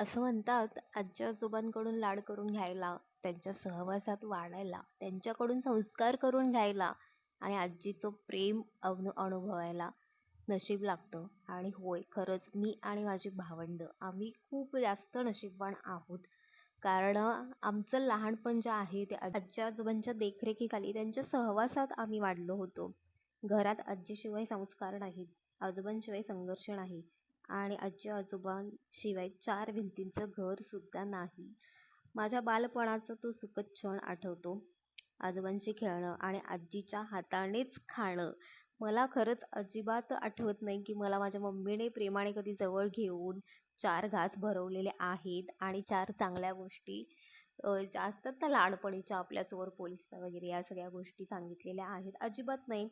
असं म्हणतात आजी आजोबांकडून लाड करून घ्यायला त्यांच्या सहवासात वाढायला त्यांच्याकडून संस्कार करून घ्यायला आणि आजीचं प्रेम अनु अनुभवायला नशीब लागतं. आणि होय खरंच मी आणि माझी भावंड आम्ही खूप जास्त नशीबवान आहोत. कारण आमचं लहानपण जे आहे ते आजी आजोबांच्या देखरेखीखाली त्यांच्या सहवासात आम्ही वाढलो होतो. घरात आजीशिवाय संस्कार नाहीत आजोबांशिवाय संघर्ष नाही. आणि आजी आजोबांशिवाय चार भिंतींचं घर सुद्धा नाही. माझ्या बालपणाचा तो सुखद क्षण आठवतो. आजोबांशी खेळणं आणि आजीच्या हातानेच खाणं. मला खरंच अजिबात आठवत नाही की मला माझ्या मम्मीने प्रेमाने कधी जवळ घेऊन चार घास भरवलेले आहेत आणि चार चांगल्या गोष्टी जास्त त्या लहानपणीच्या आपल्या चोर पोलिसच्या वगैरे या सगळ्या गोष्टी सांगितलेल्या आहेत. अजिबात नाही.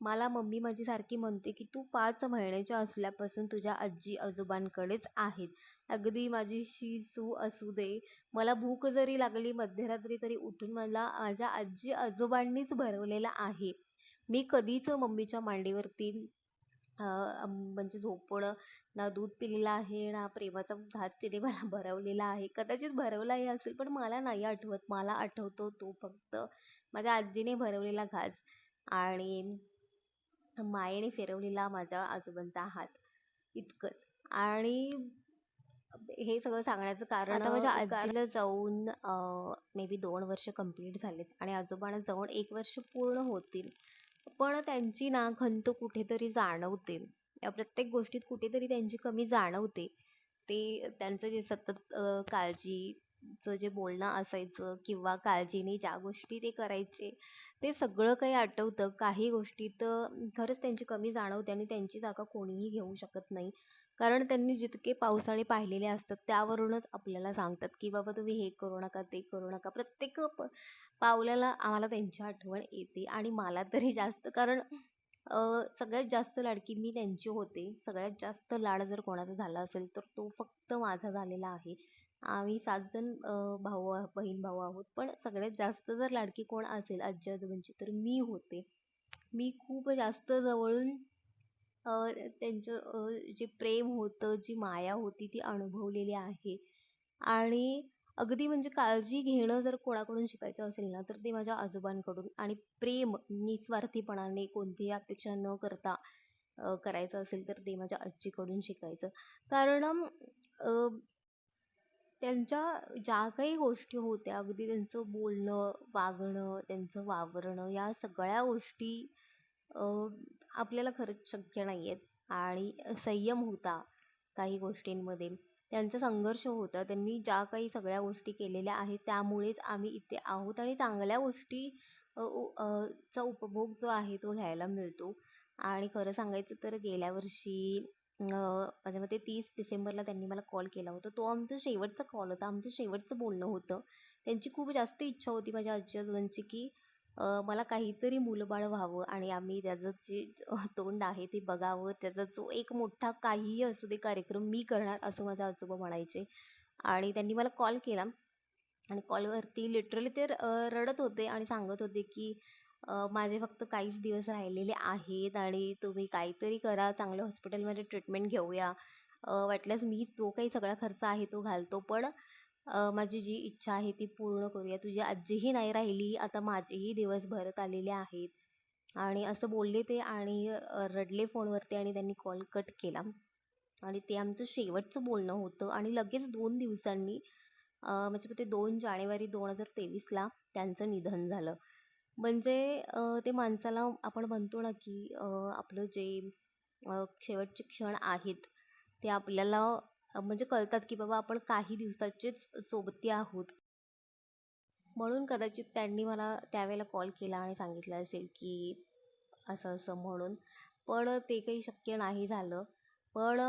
मला मम्मी माझी सारखी म्हणते की तू पाच महिन्याच्या असल्यापासून तुझ्या आजी आजोबांकडेच आहेत. अगदी माझी सू असू दे. मला भूक जरी लागली मध्यरात्री तरी उठून मला माझ्या आजी आजोबांनीच भरवलेलं आहे. मी कधीच मम्मीच्या मांडीवरती म्हणजे झोपणं ना दूध पिलेलं आहे ना प्रेमाचा घास तिने मला भरवलेला आहे. कदाचित भरवलाही असेल पण मला नाही आठवत. मला आठवतो तो फक्त माझ्या आजीने भरवलेला घास. आणि मायेने फिरवलेला माझ्या आजोबांचा हात. इतकंच. आणि हे सगळं सांगण्याचं कारण आता माझ्या आजीला जाऊन मे बी दोन वर्ष कंप्लीट झालेत आणि आजोबांना जाऊन एक वर्ष पूर्ण होतील. पण त्यांची ना खंत कुठेतरी जाणवते. प्रत्येक गोष्टीत कुठेतरी त्यांची कमी जाणवते. ते त्यांचं जे सतत काळजीचं जे बोलणं असायचं किंवा काळजीने ज्या गोष्टी ते करायचे ते सगळं काही आठवतं. काही गोष्टी तर खरंच त्यांची कमी जाणवते आणि त्यांची जागा कोणीही घेऊ शकत नाही. कारण त्यांनी जितके पावसाळे पाहिलेले असतात त्यावरूनच आपल्याला सांगतात की बाबा तुम्ही हे करू नका ते करू नका. प्रत्येक पावलाला आम्हाला त्यांची आठवण येते आणि मला तरी जास्त. कारण सगळ्यात जास्त लाडकी मी त्यांची होते. सगळ्यात जास्त लाड जर कोणाचा झाला असेल तर तो फक्त माझा झालेला आहे. आम्ही सात जण भाऊ बहीण भाऊ आहोत. पण सगळ्यात जास्त जर लाडकी कोण असेल आजी आजोबांची तर मी होते. मी खूप जास्त जवळून त्यांचं जे प्रेम होतं जी माया होती ती अनुभवलेली आहे. आणि अगदी म्हणजे काळजी घेणं जर कोणाकडून शिकायचं असेल ना तर ते माझ्या आजोबांकडून. आणि प्रेम निस्वार्थीपणाने कोणतीही अपेक्षा न करता करायचं असेल तर ते माझ्या आजीकडून शिकायचं. कारण त्यांच्या ज्या काही गोष्टी होत्या अगदी त्यांचं बोलणं वागणं त्यांचं वावरणं या सगळ्या गोष्टी आपल्याला खरंच शक्य नाही आहेत आणि संयम होता काही गोष्टींमध्ये त्यांचा संघर्ष होता. त्यांनी ज्या काही सगळ्या गोष्टी केलेल्या आहेत त्यामुळेच आम्ही इथे आहोत. आणि चांगल्या गोष्टी चा उपभोग जो आहे तो घ्यायला मिळतो. आणि खरं सांगायचं तर गेल्या वर्षी माझ्या मते तीस डिसेंबरला त्यांनी मला कॉल केला होता. तो आमचा शेवटचा कॉल होता. आमचं शेवटचं बोलणं होतं. त्यांची खूप जास्त इच्छा होती माझ्या आजी आजोबांची की मला काहीतरी मुलंबाळ व्हावं आणि आम्ही त्याचं जे तोंड आहे ते बघावं. त्याचा जो एक मोठा काहीही असू दे कार्यक्रम मी करणार असं माझे आजोबा म्हणायचे. आणि त्यांनी मला कॉल केला. आणि कॉलवरती लिटरली ते रडत होते आणि सांगत होते की माझे फक्त काहीच दिवस राहिलेले आहेत आणि तुम्ही काहीतरी करा चांगलं हॉस्पिटलमध्ये ट्रीटमेंट घेऊया. वाटल्यास मी जो काही सगळा खर्च आहे तो घालतो पण माझी जी इच्छा आहे ती पूर्ण करूया. तुझी आजीही नाही राहिली आता माझेही दिवस भरत आलेले आहेत. आणि असं बोलले ते आणि रडले फोनवरती आणि त्यांनी कॉल कट केला. आणि ते आमचं शेवटचं बोलणं होतं आणि लगेच दोन दिवसांनी म्हणजे ते दोन जानेवारी दोन हजार तेवीसला त्यांचं निधन झालं. म्हणजे ते माणसाला आपण म्हणतो ना की आपलं जे शेवटचे क्षण आहेत ते आपल्याला म्हणजे कळतात की बाबा आपण काही दिवसाचेच सोबती आहोत. म्हणून कदाचित त्यांनी मला त्यावेळेला कॉल केला आणि सांगितलं असेल की असं असं म्हणून. पण ते काही शक्य नाही झालं. पण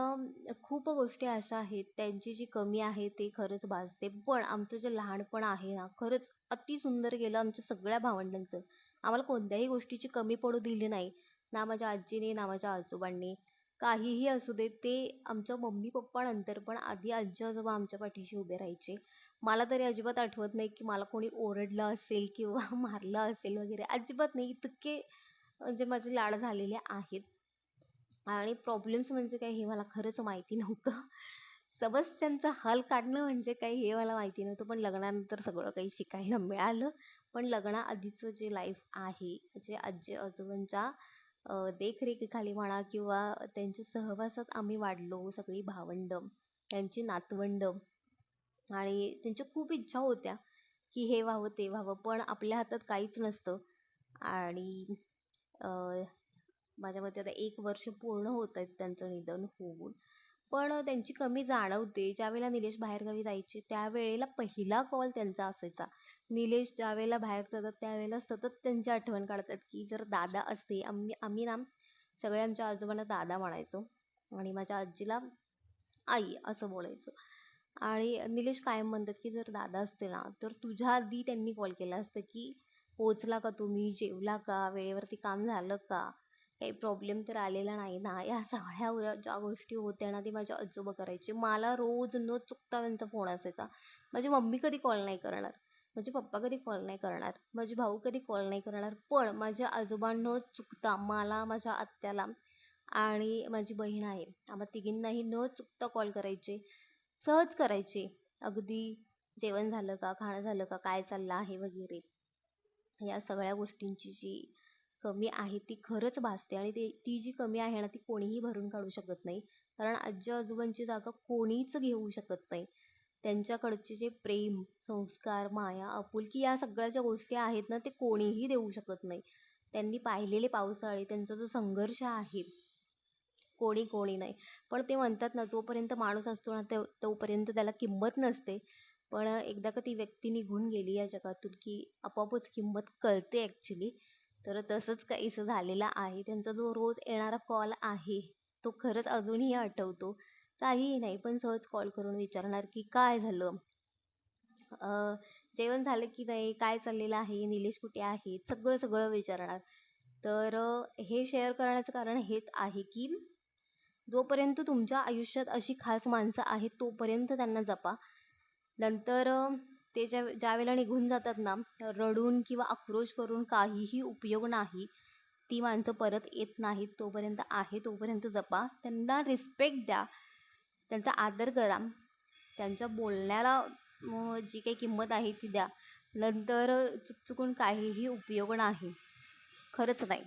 खूप गोष्टी अशा आहेत त्यांची जी कमी आहे ते खरंच भासते. पण आमचं जे लहानपण आहे ना खरंच अति सुंदर गेलं आमच्या सगळ्या भावंडांचं. आम्हाला कोणत्याही गोष्टीची कमी पडू दिली नाही. ना माझ्या आजीने ना माझ्या आजोबांनी. काहीही असू दे ते आमच्या मम्मी पप्पानंतर पण आधी आजी आजोबा आमच्या पाठीशी उभे राहायचे. मला तरी अजिबात आठवत नाही की मला कोणी ओरडलं असेल किंवा मारलं असेल वगैरे. अजिबात नाही इतके म्हणजे माझे लाड झालेले आहेत. आणि प्रॉब्लेम्स म्हणजे काय हे मला खरंच माहिती नव्हतं. समस्यांचा हल काढणं म्हणजे काय हे मला माहिती नव्हतं पण लग्नानंतर सगळं काही शिकायला मिळालं. पण लग्नाआधीचं जे लाईफ आहे जे आजी आजोबांच्या देखरेखीखाली म्हणा किंवा त्यांच्या सहवासात आम्ही वाढलो सगळी भावंडं त्यांची नातवंडं आणि त्यांच्या खूप इच्छा होत्या की हे व्हावं ते व्हावं पण आपल्या हातात काहीच नसतं. आणि माझ्या मते आता एक वर्ष पूर्ण होत आहेत त्यांचं निधन होऊन. पण त्यांची कमी जाणवते. ज्यावेळेला निलेश बाहेरगावी जायचे त्यावेळेला पहिला कॉल त्यांचा असायचा. निलेश ज्यावेळेला बाहेर जातात त्यावेळेला सतत त्यांची आठवण काढतात की जर दादा असते आम्ही आम्ही ना सगळे आमच्या आजोबांना दादा म्हणायचो आणि माझ्या आजीला आई असं बोलायचो. आणि निलेश कायम म्हणतात की जर दादा असते ना तर तुझ्या आधी त्यांनी कॉल केला असतं की पोचला का तुम्ही? जेवला का? वेळेवरती काम झालं का? काही प्रॉब्लेम तर आलेला नाही ना. या सगळ्या ज्या गोष्टी होत्या ना ते माझे आजोबा करायचे. मला रोज न चुकता त्यांचा फोन असायचा. माझी मम्मी कधी कॉल नाही करणार? माझे पप्पा कधी कॉल नाही करणार? माझे भाऊ कधी कॉल नाही करणार? पण माझ्या आजोबा न चुकता मला माझ्या आत्याला आणि माझी बहीण आहे. आम्हा तिघींनाही न चुकता कॉल करायचे. सहज करायचे. अगदी जेवण झालं का? खाणं झालं का? काय चाललं आहे वगैरे. या सगळ्या गोष्टींची जी कमी आहे ती खरंच भासते आणि ते ती जी कमी आहे ना ती कोणीही भरून काढू शकत नाही. कारण आजी आजोबांची जागा कोणीच घेऊ शकत नाही. त्यांच्याकडचे जे प्रेम संस्कार माया आपुलकी या सगळ्या ज्या गोष्टी आहेत ना ते कोणीही देऊ शकत नाही. त्यांनी पाहिलेले पावसाळे त्यांचा जो संघर्ष आहे कोणी कोणी नाही. पण ते म्हणतात ना जोपर्यंत माणूस असतो ना तोपर्यंत त्याला किंमत नसते. पण एकदा का ती व्यक्ती निघून गेली या जगातून की आपोआपच किंमत कळते ॲक्च्युली तर तसंच काहीसं झालेलं आहे. त्यांचा जो रोज येणारा कॉल आहे तो खरंच अजूनही आठवतो. काहीही नाही पण सहज कॉल करून विचारणार की काय झालं? जेवण झालं की नाही? काय चाललेलं आहे? निलेश कुठे आहे? सगळं सगळं विचारणार. तर हे शेअर करण्याचं कारण हेच आहे की जोपर्यंत तुमच्या आयुष्यात अशी खास माणसं आहेत तोपर्यंत त्यांना जपा. नंतर ते ज्या ज्यावेळेला निघून जातात ना रडून किंवा आक्रोश करून काहीही उपयोग नाही ती माणसं परत येत नाहीत तोपर्यंत आहे तोपर्यंत जपा. त्यांना रिस्पेक्ट द्या. त्यांचा आदर करा. त्यांच्या बोलण्याला जी काही किंमत आहे ती द्या. नंतर चुकचुकून काहीही उपयोग नाही. खरंच नाही.